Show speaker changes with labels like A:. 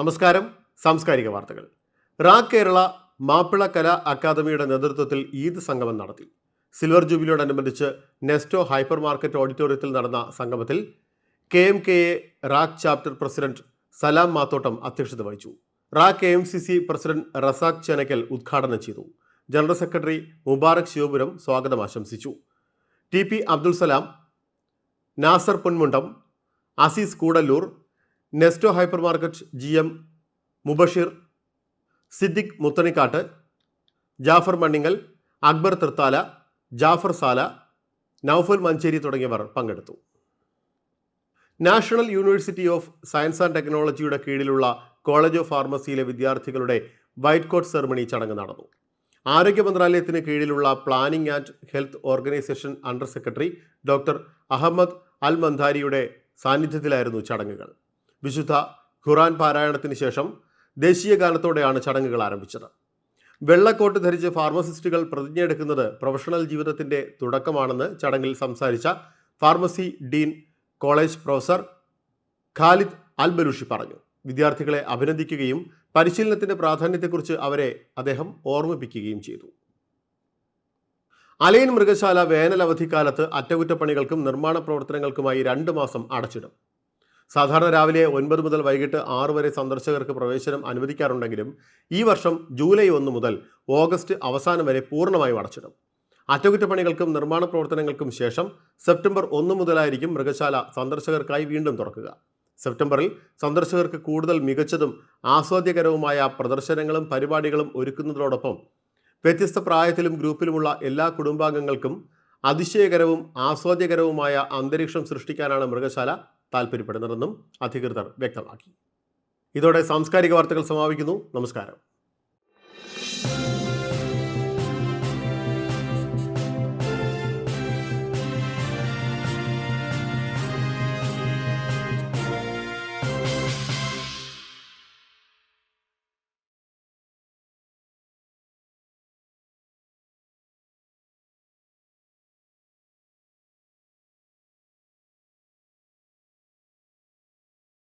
A: നമസ്കാരം. സാംസ്കാരിക വാർത്തകൾ. റാ കേരള മാപ്പിള കലാ അക്കാദമിയുടെ നേതൃത്വത്തിൽ ഈദ് സംഗമം നടത്തി. സിൽവർ ജൂബിലിയോടനുബന്ധിച്ച് നെസ്റ്റോ ഹൈപ്പർ മാർക്കറ്റ് ഓഡിറ്റോറിയത്തിൽ നടന്ന സംഗമത്തിൽ K M K A RAK chapter president Salam Mathottam അധ്യക്ഷത വഹിച്ചു. റാ K M C C president Razak Chenakkal ഉദ്ഘാടനം ചെയ്തു. ജനറൽ സെക്രട്ടറി മുബാറക് ശിവപുരം സ്വാഗതം ആശംസിച്ചു. T P Abdul Salam Nasar Ponmundam Azeez Koodallur Nesto hypermarket G M Mubasheer Siddique Muthanikkad Jafar Manningal Akbar Thrithala Jafar Sala Naufal Manjeri തുടങ്ങിയവർ പങ്കെടുത്തു. National university of science and ടെക്നോളജിയുടെ കീഴിലുള്ള college of ഫാർമസിയിലെ വിദ്യാർത്ഥികളുടെ white coat ceremony ചടങ്ങ് നടന്നു. ആരോഗ്യ മന്ത്രാലയത്തിന് കീഴിലുള്ള planning and health organization under secretary doctor Ahmed Al മന്ധാരിയുടെ സാന്നിധ്യത്തിലായിരുന്നു ചടങ്ങുകൾ. വിശുദ്ധ ഖുറാൻ പാരായണത്തിന് ശേഷം ദേശീയ ഗാനത്തോടെയാണ് ചടങ്ങുകൾ ആരംഭിച്ചത്. വെള്ളക്കോട്ട് ധരിച്ച് ഫാർമസിസ്റ്റുകൾ പ്രതിജ്ഞയെടുക്കുന്നത് പ്രൊഫഷണൽ ജീവിതത്തിന്റെ തുടക്കമാണെന്ന് ചടങ്ങിൽ സംസാരിച്ച pharmacy dean college professor Khalid Albalushi പറഞ്ഞു. വിദ്യാർത്ഥികളെ അഭിനന്ദിക്കുകയും പരിശീലനത്തിന്റെ പ്രാധാന്യത്തെക്കുറിച്ച് അവരെ അദ്ദേഹം ഓർമ്മിപ്പിക്കുകയും ചെയ്തു. അലയൻ മൃഗശാല വേനൽ അവധിക്കാലത്ത് അറ്റകുറ്റപ്പണികൾക്കും നിർമ്മാണ പ്രവർത്തനങ്ങൾക്കുമായി രണ്ട് മാസം അടച്ചിടും. സാധാരണ രാവിലെ ഒൻപത് മുതൽ വൈകിട്ട് ആറ് വരെ സന്ദർശകർക്ക് പ്രവേശനം അനുവദിക്കാറുണ്ടെങ്കിലും ഈ വർഷം ജൂലൈ ഒന്ന് മുതൽ ഓഗസ്റ്റ് അവസാനം വരെ പൂർണമായും അടച്ചിടും. അറ്റകുറ്റപ്പണികൾക്കും നിർമ്മാണ പ്രവർത്തനങ്ങൾക്കും ശേഷം സെപ്റ്റംബർ ഒന്ന് മുതലായിരിക്കും മൃഗശാല സന്ദർശകർക്കായി വീണ്ടും തുറക്കുക. സെപ്റ്റംബറിൽ സന്ദർശകർക്ക് കൂടുതൽ മികച്ചതും ആസ്വാദ്യകരവുമായ പ്രദർശനങ്ങളും പരിപാടികളും ഒരുക്കുന്നതോടൊപ്പം വ്യത്യസ്ത പ്രായത്തിലും ഗ്രൂപ്പിലുമുള്ള എല്ലാ കുടുംബാംഗങ്ങൾക്കും അതിശയകരവും ആസ്വാദ്യകരവുമായ അന്തരീക്ഷം സൃഷ്ടിക്കാനാണ് മൃഗശാല താൽപ്പര്യപ്പെടുന്നതെന്നും അധികൃതർ വ്യക്തമാക്കി. ഇതോടെ സാംസ്കാരിക വാർത്തകൾ സമാപിക്കുന്നു. നമസ്കാരം.